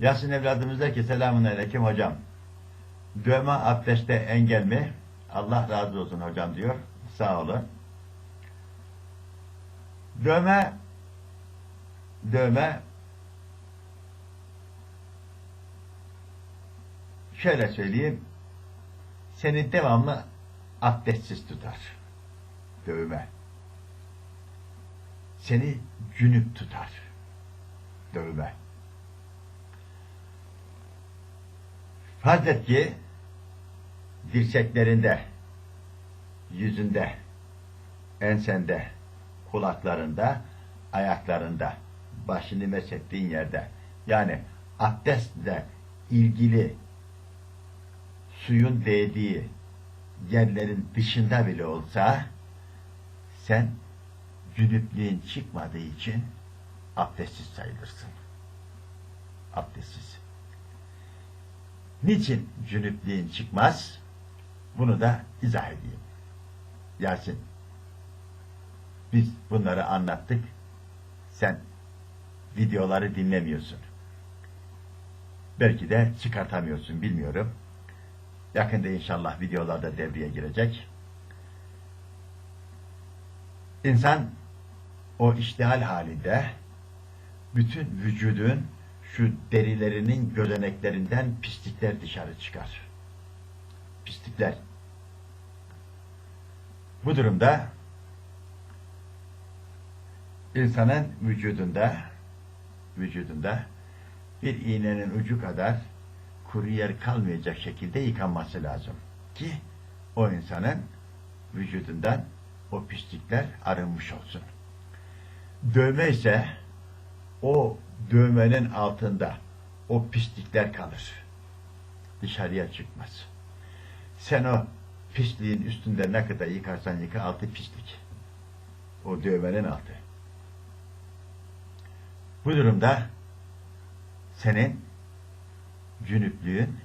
Yasin evladımız der ki selamun aleyküm hocam. Dövme abdestte engel mi? Allah razı olsun hocam diyor. Sağ olun. Dövme dövme şöyle söyleyeyim seni devamlı abdestsiz tutar. Dövme. Seni cünüp tutar. Dövme. Farz et ki dirseklerinde, yüzünde, ensende, kulaklarında, ayaklarında, başını meshettiğin yerde yani abdestle ilgili suyun değdiği yerlerin dışında bile olsa sen cünüplüğün çıkmadığı için abdestsiz sayılırsın. Abdestsiz. Niçin cünüplüğün çıkmaz? Bunu da izah edeyim. Yasin, biz bunları anlattık. Sen videoları dinlemiyorsun. Belki de çıkartamıyorsun, bilmiyorum. Yakında inşallah videolarda devreye girecek. İnsan o iştihal halinde bütün vücudun şu derilerinin gözeneklerinden pislikler dışarı çıkar. Pislikler. Bu durumda insanın vücudunda vücudunda bir iğnenin ucu kadar kuru yer kalmayacak şekilde yıkanması lazım. Ki o insanın vücudundan o pislikler arınmış olsun. Dövme ise o dövmenin altında o pislikler kalır. Dışarıya çıkmaz. Sen o pisliğin üstünde ne kadar yıkarsan yıka altı pislik. O dövmenin altı. Bu durumda senin cünüplüğün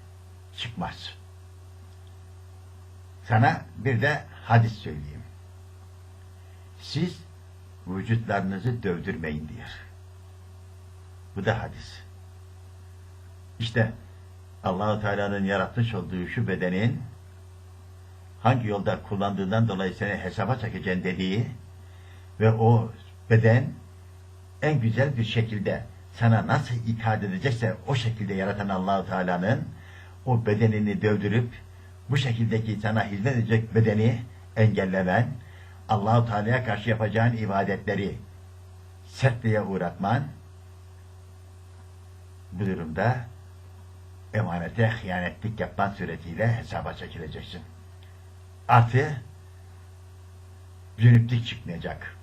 çıkmaz. Sana bir de hadis söyleyeyim. Siz vücutlarınızı dövdürmeyin diyor. Bu da hadis. İşte Allahu Teala'nın yaratmış olduğu şu bedenin hangi yolda kullandığından dolayı seni hesaba çekeceğin dediği ve o beden en güzel bir şekilde sana nasıl itaat edecekse o şekilde yaratan Allahu Teala'nın o bedenini dövdürüp bu şekildeki sana hizmet edecek bedeni engellemen, Allahu Teala'ya karşı yapacağın ibadetleri sertliğe uğratman bu durumda emanete hıyanetlik yapman suretiyle hesaba çekileceksin. Artı cünüplük çıkmayacak.